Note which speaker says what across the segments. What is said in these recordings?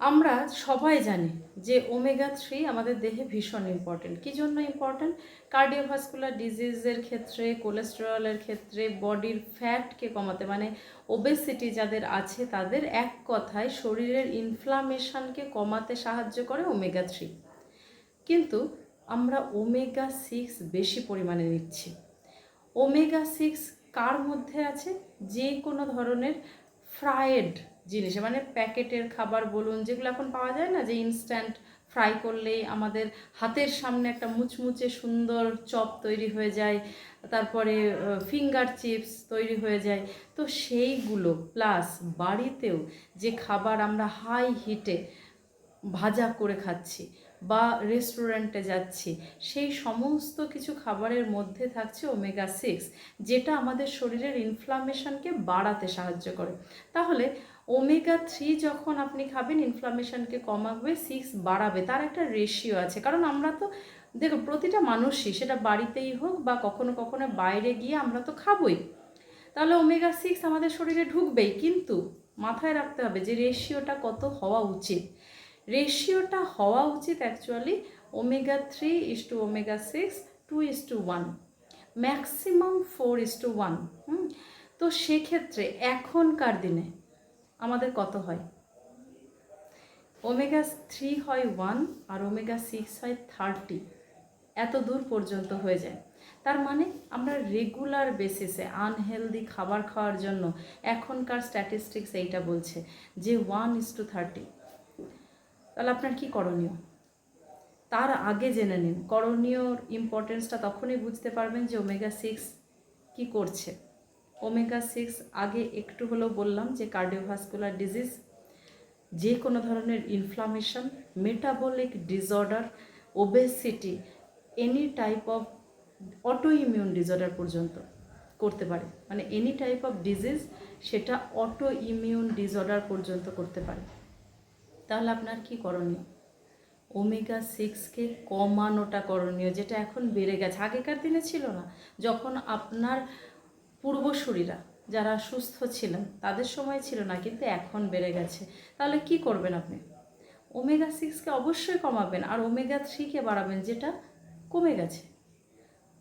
Speaker 1: আমরা সবাই জানি যে ওমেগা থ্রি আমাদের দেহে ভীষণ ইম্পর্টেন্ট কী জন্য ইম্পর্টেন্ট কার্ডিওভাস্কুলার ডিজিজের ক্ষেত্রে কোলেস্টেরলের ক্ষেত্রে বডির ফ্যাটকে কমাতে মানে ওবেসিটি যাদের আছে তাদের এক কথায় শরীরের ইনফ্লামেশনকে কমাতে সাহায্য করে ওমেগা থ্রি। কিন্তু আমরা ওমেগা সিক্স বেশি পরিমাণে নিচ্ছি। ওমেগা সিক্স কার মধ্যে আছে? যে কোনো ধরনের ফ্রায়েড জিনিসে মানে প্যাকেটের খাবার বলুন, যেগুলো এখন পাওয়া যায় না, যে ইনস্ট্যান্ট ফ্রাই করলেই আমাদের হাতের সামনে একটা মুচমুচে সুন্দর চপ তৈরি হয়ে যায়, তারপরে ফিঙ্গার চিপস তৈরি হয়ে যায়, তো সেইগুলো প্লাস বাড়িতেও যে খাবার আমরা হাই হিটে ভাজা করে খাচ্ছি বা রেস্টুরেন্টে যাচ্ছি, সেই সমস্ত কিছু খাবারের মধ্যে থাকছে ওমেগা সিক্স যেটা আমাদের শরীরের ইনফ্লামেশনকে বাড়াতে সাহায্য করে। তাহলে ওমেগা থ্রি যখন আপনি খাবেন ইনফ্লামেশনকে কমাবে সিক্স বাড়াবে, তার একটা রেশিও আছে। কারণ আমরা তো দেখো প্রতিটা মানুষই, সেটা বাড়িতেই হোক বা কখনো কখনো বাইরে গিয়ে আমরা তো খাবই। তাহলে ওমেগা সিক্স আমাদের শরীরে ঢুকবেই, কিন্তু মাথায় রাখতে হবে যে রেশিওটা কত হওয়া উচিত। রেশিওটা হওয়া উচিত actually omega three is to omega six two is to one maximum four is to one হুম? তো সেক্ষেত্রে এখনকার দিনে আমাদের কত হয়? ওমেগা থ্রি হয় ওয়ান আর ওমেগা সিক্স হয় থার্টি। এত দূর পর্যন্ত হয়ে যায়। তার মানে আমরা রেগুলার বেসিসে আনহেলদি খাবার খাওয়ার জন্য এখনকার স্ট্যাটিস্টিক্স এইটা বলছে যে ওয়ান ইস টু থার্টি। তাহলে আপনার কি করণীয়? তার আগে জেনে নিন। করণীয় ইম্পর্টেন্সটা তখনই বুঝতে পারবেন যে ওমেগা সিক্স কী করছে। ওমেগা সিক্স আগে একটু হলেও বললাম যে কার্ডিওভাস্কুলার ডিজিজ যে কোনো ধরনের inflammation metabolic disorder obesity any type of autoimmune disorder পর্যন্ত করতে পারে। মানে এনি টাইপ অফ ডিজিজ সেটা অটো ইমিউন ডিসঅর্ডার পর্যন্ত করতে পারে। তাহলে আপনার কি করণীয়? ওমেগা সিক্সকে কমানোটা করণীয়, যেটা এখন বেড়ে গেছে। আগেকার দিনে ছিল না। যখন আপনার পূর্বসূরীরা যারা সুস্থ ছিলেন, তাদের সময় ছিল না, কিন্তু এখন বেড়ে গেছে। তাহলে কি করবেন আপনি? ওমেগা সিক্সকে অবশ্যই কমাবেন আর ওমেগা থ্রিকে বাড়াবেন, যেটা কমে গেছে।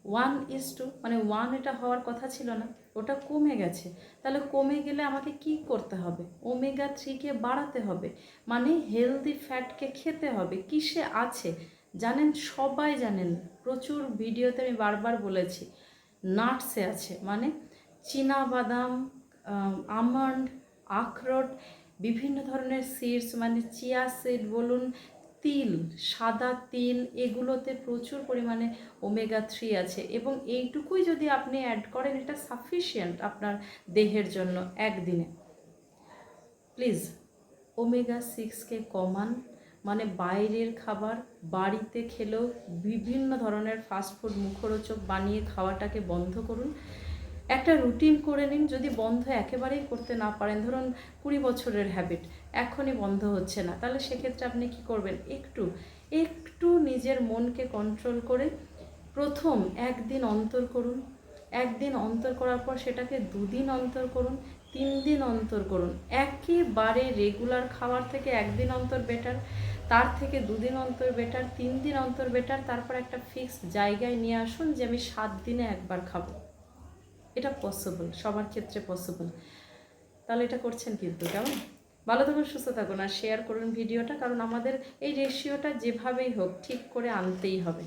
Speaker 1: ওয়ান ইস টু মানে ওয়ান এটা হওয়ার কথা ছিল না, ওটা কমে গেছে। তাহলে কমে গেলে আমাকে কি করতে হবে? ওমেগা থ্রিকে বাড়াতে হবে মানে হেলদি ফ্যাটকে খেতে হবে, কিসে আছে? জানেন, সবাই জানেন, প্রচুর ভিডিওতে আমি বারবার বলেছি, নাটসে আছে মানে বাদাম আমন্ড, আখরোট, বিভিন্ন ধরনের সিডস মানে চিয়া সিড বলুন, তিল, সাদা তিল, এগুলোতে প্রচুর পরিমাণে ওমেগা থ্রি আছে এবং এইটুকুই যদি আপনি অ্যাড করেন, এটা সাফিসিয়েন্ট আপনার দেহের জন্য একদিনে। প্লিজ ওমেগা সিক্সকে কমান মানে বাইরের খাবার, বাড়িতে খেলেও বিভিন্ন ধরনের ফাস্টফুড মুখরোচক বানিয়ে খাওয়াটাকে বন্ধ করুন। একটা রুটিন করে নিন যদি বন্ধ একেবারেই করতে না পারেন। ধরুন কুড়ি বছরের হ্যাবিট এখনই বন্ধ হচ্ছে না। তাহলে সেক্ষেত্রে আপনি কি করবেন? একটু একটু নিজের মনকে কন্ট্রোল করে প্রথম একদিন অন্তর করুন। একদিন অন্তর করার পর সেটাকে দুদিন অন্তর করুন তিন দিন অন্তর করুন। একেবারে রেগুলার খাবার থেকে একদিন অন্তর বেটার তার থেকে দুদিন অন্তর বেটার তিন দিন অন্তর বেটার তারপর একটা ফিক্সড জায়গায় নিয়ে আসুন যে আমি সাত দিনে একবার খাব। এটা পসিবল সবার ক্ষেত্রে পসিবল তাহলে এটা করছেন কিন্তু, কেমন? ভালো থাকুন, সুস্থ থাকুন, আর শেয়ার করুন ভিডিওটা, কারণ আমাদের এই রেশিওটা যেভাবেই হোক, ঠিক করে আনতেই হবে।